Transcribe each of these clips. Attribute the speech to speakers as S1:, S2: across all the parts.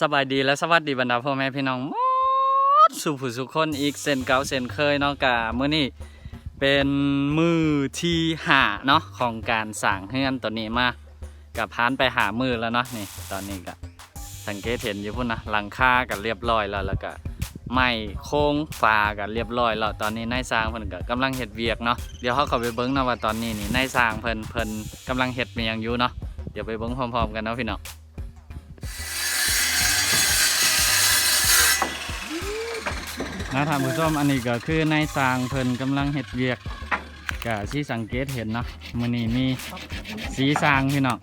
S1: สบายดีและสวัสดีบรรดาพ่อแม่พี่น้องมดสุผู้สุคนอีกเซนเก่าเซนเคยเนาะกะมื้อนี้เป็นมือที่หาเนาะของการสั่งเฮือนตัวนี้มากับพานไปหามือแล้วเนาะนี่ตอนนี้ก็สังเกตเห็นอยู่พุ่นนะหลังคากันเรียบร้อยแล้วแล้วก็ไม้โค้งฟากันเรียบร้อยแล้วตอนนี้นายสร้างเพิ่นก็กำลังเฮ็ดเวียกเนาะเดี๋ยวเขาเข้าไปเบิ่งเนาะว่าตอนนี้นี่นายสร้างเพิ่นเพิ่นกำลังเฮ็ดเป็นหยังอยู่เนาะเดี๋ยวไปเบิ่งพร้อมๆกันเนาะพี่น้อง นะท่านผู้ชมอันนี้ก็คือนายสร้างเพิ่นกำลังเฮ็ดเวียกก็ที่สังเกตเห็นเนาะมือนี้มีสีสร้างพี่น้อง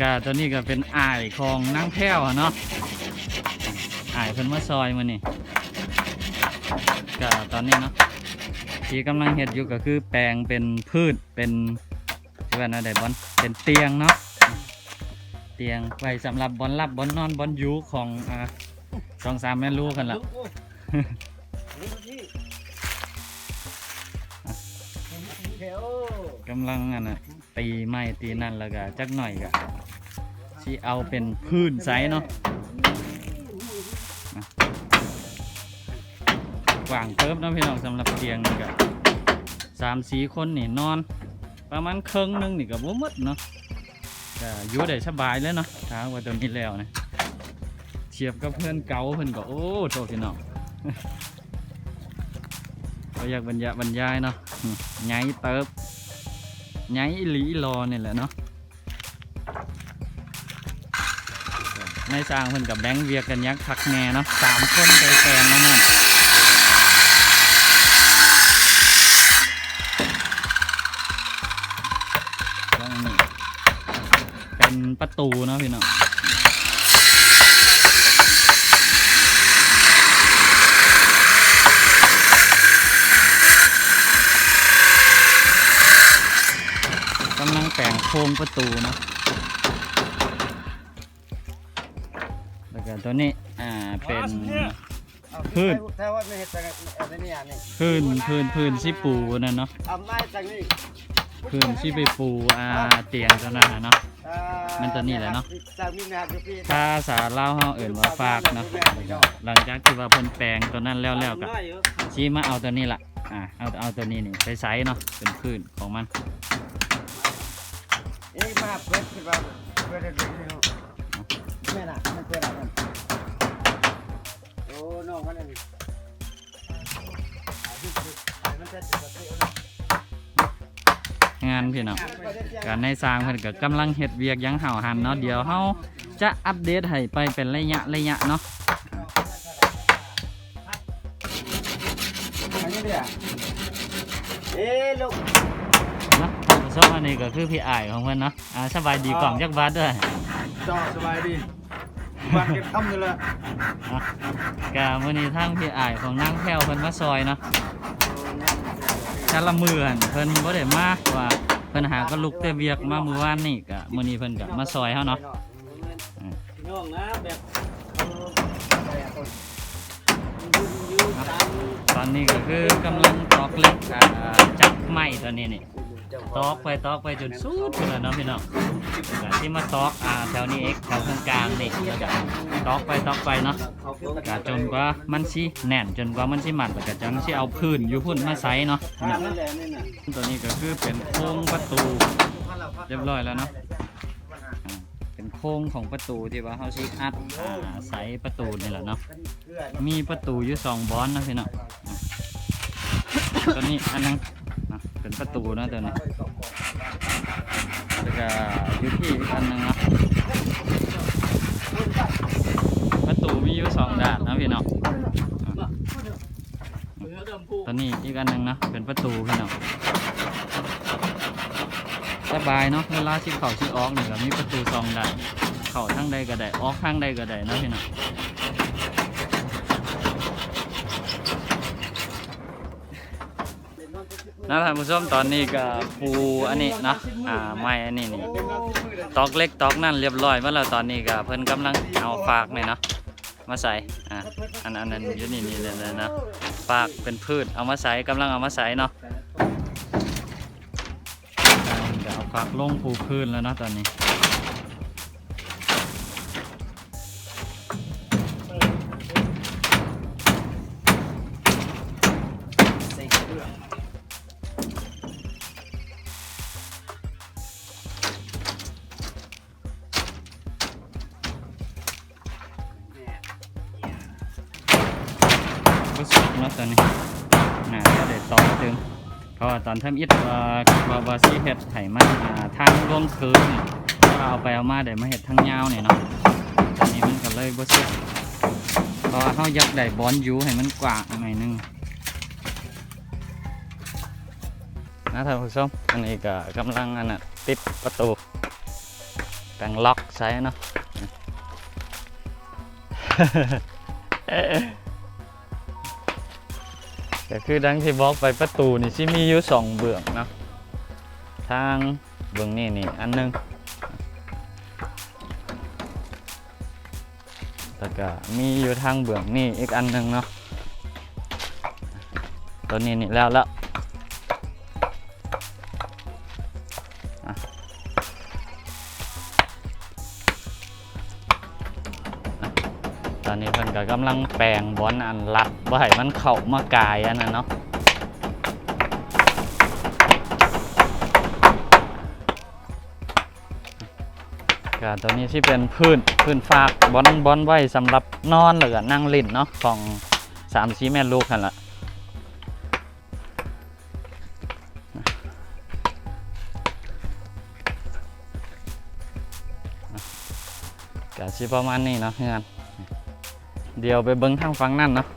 S1: ก็ตัวนี้ก็เป็นอ้ายของนางแพ้วอะเนาะอ้ายเพิ่นมาซอยมือนี้ก็ตอนนี้เนาะที่กำลังเฮ็ดอยู่ก็คือแปลงเป็นพืชเป็นชื่อว่าอะไรบอลเป็นเตียงเนาะเตียงไว้สำหรับบอลรับบอลนอนบอลยูของอ่าสองสามแม่ลูกกันละ กำลังอันน่ะตีไม้ตีนั่นแล้วก็จักหน่อยก็ที่เอาเป็นพื้นไซเนาะกว้างเติบเนะพี่น้องสำหรับเตียงนี่ก็สามสี่คนนี่นอน ประมาณครึ่งหนึงนี่ก็บ่มดเนาะก็อยู่ได้สบายเลยเนาะถ้าว่าตัวนี้แล้วนะเทียบกับเพื่อนเก่าเพื่อนก็โอ้โทษพี่น้องเราอยากบรรยายบรรยายเนาะไงเติบ ไงอีหลีรอเนี่ยแหละเนาะในสร้างเพิ่นกับแบงค์เวียกกันยักษ์คักแง่เนาะสามคนใจแฟนนั่นน่ะแล้วอันนี่เป็นประตูเนาะพี่น้องำลังโครงประตูเนาะแล้วก็ตัวนี้อ่าเป็นพืช
S2: ถ้าว่าไม่เห็นแต่ไรเนี่ยนี่
S1: พื้นพื้นพื้นที่ปูนั่นเนาะ
S2: ทำไม้จากนี่
S1: พื้นที่ไปปูอ่าเตียงตัวนั้นเนาะมันตัวนี้แหละเนาะถ้าสาเล่าวเฮาเอิ่นว่าฟากเนาะหลังจากที่ว่าเพิ่นแปลงตัวนั้นแล้วแล้วก็ชี้มาเอาตัวนี้ละอ่าเอาเอาตัวนี้นี่ไปใช้เนาะเป็นพื้นของมัน
S2: เอ้ยมาเปิดที่ว่าเปิดได้ดีเนาะแม่น่ะมันเปิดอะไรกันโอ้น้องมันนี่มันจะจะเปิด
S1: งานพี่น้องการในสร้างเพิ่นก็กำลังเฮ็ดเวียกหยังเห่าหันเนาะเดี๋ยวเฮาจะอัปเดตให้ไปเป็นระยะระยะเนาะ
S2: อันนี้เนี่ยเอ้ลูก
S1: เนาะ ท่านผู้ชมอันนี้ก็คือพี่อ้ายของเพิ่นเนาะอ่าสบายดีกล่องจักบาทด้วย
S2: จอสบายดีบ้านเก็บทำเลยละ
S1: อะกะมื้อนี้ทางพี่อ้ายของนางแพ้วเพิ่นมาซอยเนาะแต่ละมือหั่นเพิ่นบ่ได้มาว่าเพิ่นหาก็ลุกแต่เวียกมามื้อวานนี่ก็มื้อนี้เพิ่นก็มาซอยเฮาเนาะ
S2: น้องนะแบบ
S1: ตอนนี้ก็คือกำลังตอกเหล็กอ่าจับไม้ตัวนี้นี่ ตอกไปตอกไปจนสุดพุ่นแล้วเนาะพี่น้องก็ที่มาตอกอ่าแถวนี้เอกแถวกลางนี่แล้วก็ตอกไปตอกไปเนาะก็จนกว่ามันสิแน่นจนกว่ามันสิมันแล้วก็จังสิเอาพื้นอยู่พุ่นมาใส่เนาะเนี่ย
S2: นั่นแหละนี่น่ะ
S1: ตัวนี้ก็คือเป็นโครงประตูเรียบร้อยแล้วเนาะเป็นโค้งของประตูที่ว่าเขาชิอัดใส่ประตูนี่แหละเนาะมีประตูอยู่สองบอนนะพี่เนาะอะตัวนี้อันนึงอะ เป็นประตูนะตัวนี้แล้วก็อยู่ที่อีกอันนึงเนาะประตูมีอยู่สองด้านนะพี่เนาะอะตัวนี้อีกอันนึงเนาะเป็นประตูพี่เนาะสบายเนาะเวลาชิเข้าชิออกนี่ก็มีประตูซองได้เข้าทางใดก็ได้ออกทางใดก็ได้เนาะพี่น้อง นะท่านผู้ชมตอนนี้ก็ปูอันนี้เนาะอ่าไม้อันนี้นี่ตอกเล็กตอกนั่นเรียบร้อยเมื่อเราตอนนี้ก็เพิ่นกำลังเอาฝากนี่เนาะมาใส่อ่าอันอันนั้นอยู่นี่นี่เลยนะฝากเป็นพืชเอามาใส่กำลังเอามาใส่เนาะเดี๋ยวเอาฝากลงปูพื้นแล้วนะตอนนี้ึง เพราะว่าตอนทำอิฐว่าว่าว่าสิเฮ็ดให้มันอ่าทางลงคืนนี่ถ้าเอาไปเอามาได้มาเฮ็ดทางยาวนี่ยเนาะตอนนี้มันก็เลยบ่เสร็จเพราะว่าเฮายากได้บอลยูให้มันกว้างหน่อยนึงนะท่านผู้ชมอันนี้ก็กำลังอันน่ะติดประตูแต่งล็อกใช้เนาะ ก็คือดังที่บอกไปประตูนี่ที่มีอยู่สองเบื้องเนาะทางเบื้องนี้นี่อันหนึงแล้วก็มีอยู่ทางเบื้องนี่อีกอันหนึงเนาะตัวนี้นี่แล้วแล้ว ก็กำลังแปลงบอลอันลัดบ่ให้มันเข้ามากายอันนั้นเนาะก็ตัวนี้ที่เป็นพื้นพื้นฟากบอลบอลไว้สำหรับนอนหรือนั่งเล่นเนาะของสามสีแม่ลูกกันละก็สิประมาณนี้เนาะเพื่อน เดี๋ยวไปเบิ้งทางฝั่งนั่นเนาะ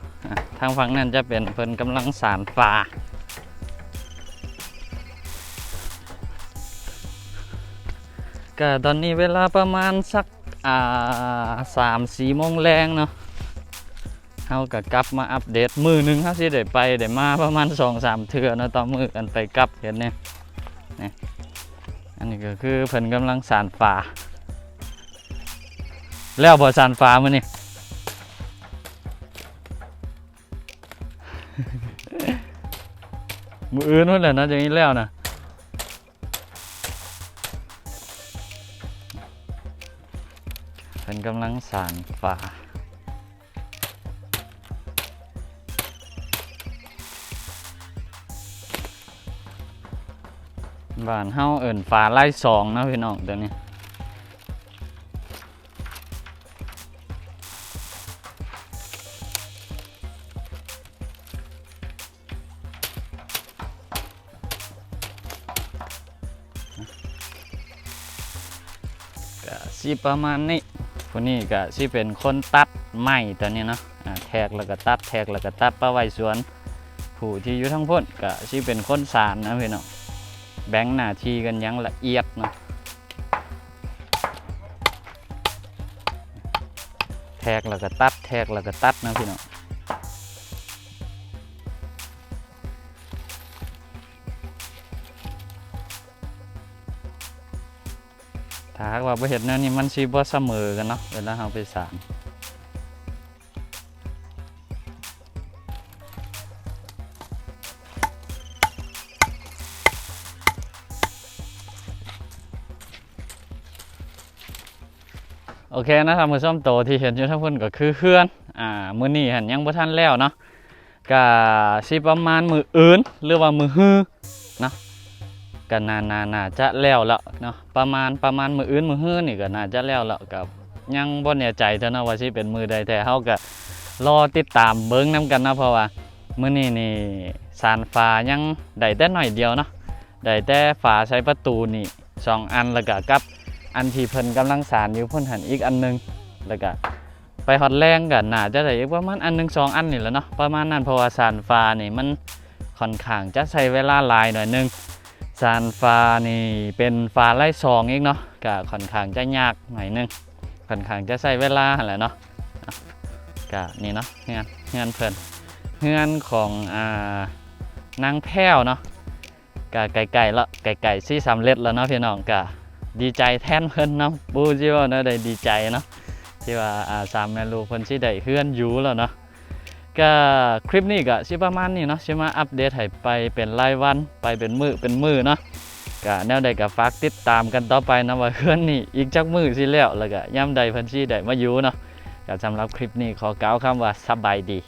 S1: ทางฝั่งนั่นจะเป็นเพิ่นกำลังสารฟ้าก็ตอนนี้เวลาประมาณสักอ่าสามสี่โมงแรงเนาะเขาก็กลับมาอัปเดตมือหนึ่งเขาสิได้ไปได้มาประมาณสองสามเทื่อนะต่อมือกันไปกลับเห็นเนี่ยนี่อันนี้ก็คือเพิ่นกำลังสานฟ้าแล้วบ่สานฟ้ามื้อนี่ มืออื่นนู่นแหละนะอย่างนี้แล้วนะเป็นกำลังสานฟ้าบ้านเฮาเอิ่นฟ้าไล่สองนะพี่น้องเดี๋ยวนี้ ก็สิประมาณนี้คนนี้ก็สิเป็นคนตัดไม้ตัวนี้เนาะแทกแล้วก็ตัดแทกแล้วก็ตัดปลาไว้สวน ผู้ที่อยู่ทั้งพ้นก็สิเป็นคนสารนะพี่น้องแบ่งหน้าที่กันยังละเอียดเนาะแทกแล้วก็ตัดแทกแล้วก็ตัดนะพี่น้อง ถ้าหากว่าบ่เห็นแนวนี้มันสิบ่เสมอกันเนาะเวลาเราไปสารโอเคนะท่านผู้ชมโตที่เห็นอยู่ทั้งพุ่นก็คือเพื่อนอ่ามือนี้หันยังบ่ทันแล้วเนาะก็สิประมาณมืออื่นหรือว่ามือฮือเนาะ ก็น่าน่าน่าจะแล้วล้วเนาะประมาณประมาณมืออื่นมือฮื้อนี่ก็น่าจะแล้วล้วกับยังบ่แน่ใจเท่านะว่าสิเป็นมือใดแต่เฮาก็รอติดตามเบิ่งนํกันนะเพราะว่ามื้อนี้นี่สารฟ้ายังได้แต่หน่อยเดียวเนาะได้แต่ฝาใช้ประตูนี่สองอันแล้วก็กับอันที่เพิ่นกำลังสารอยู่เพิ่นหันอีกอันหนึงแล้วก็ไปฮอดแรงกันน่าจะได้อีกประมาณอันหนึงสองอันนี่แหละเนาะประมาณนั้นเพราะว่าสารฟ้านี่มันค่อนข้างจะใช้เวลาหลายหน่อยนึง สารฟ้านี่เป็นฟ้าไล่ซองอีกเนาะก็ค่อนข้างจะยากหน่อยหนึงค่อนข้างจะใช้เวลาแหละเนาะอะก็นี่เนาะเฮือนเฮือนเพิ่นเฮือนของอ่านางแพ้วเนาะก็ไก่ๆล้วไก่ๆซี่สำเร็จแล้วเนาะพี่น้องก็ดีใจแทนเพิ่นเนาะบูจิว่าเนาะได้ดีใจเนาะที่ว่าอ่าสามแม่ลูกเพิ่นสิได้เฮือนอยู่แล้วเนาะ ก็คลิปนี้ก็ชิประมาณนี้เนาะชิมาอัปเดตให้ไปเป็นรายวันไปเป็นมือเป็นมือเนาะก็แนวใดก็ฝากติดตามกันต่อไปนะว่าเคลื่อนนี่อีกจักมือสิแล้วแล้วก็ย่ำใดพันชีได้มาอยู่เนาะก็สำหรับคลิปนี้ขอกล่าวคำว่าสบายดี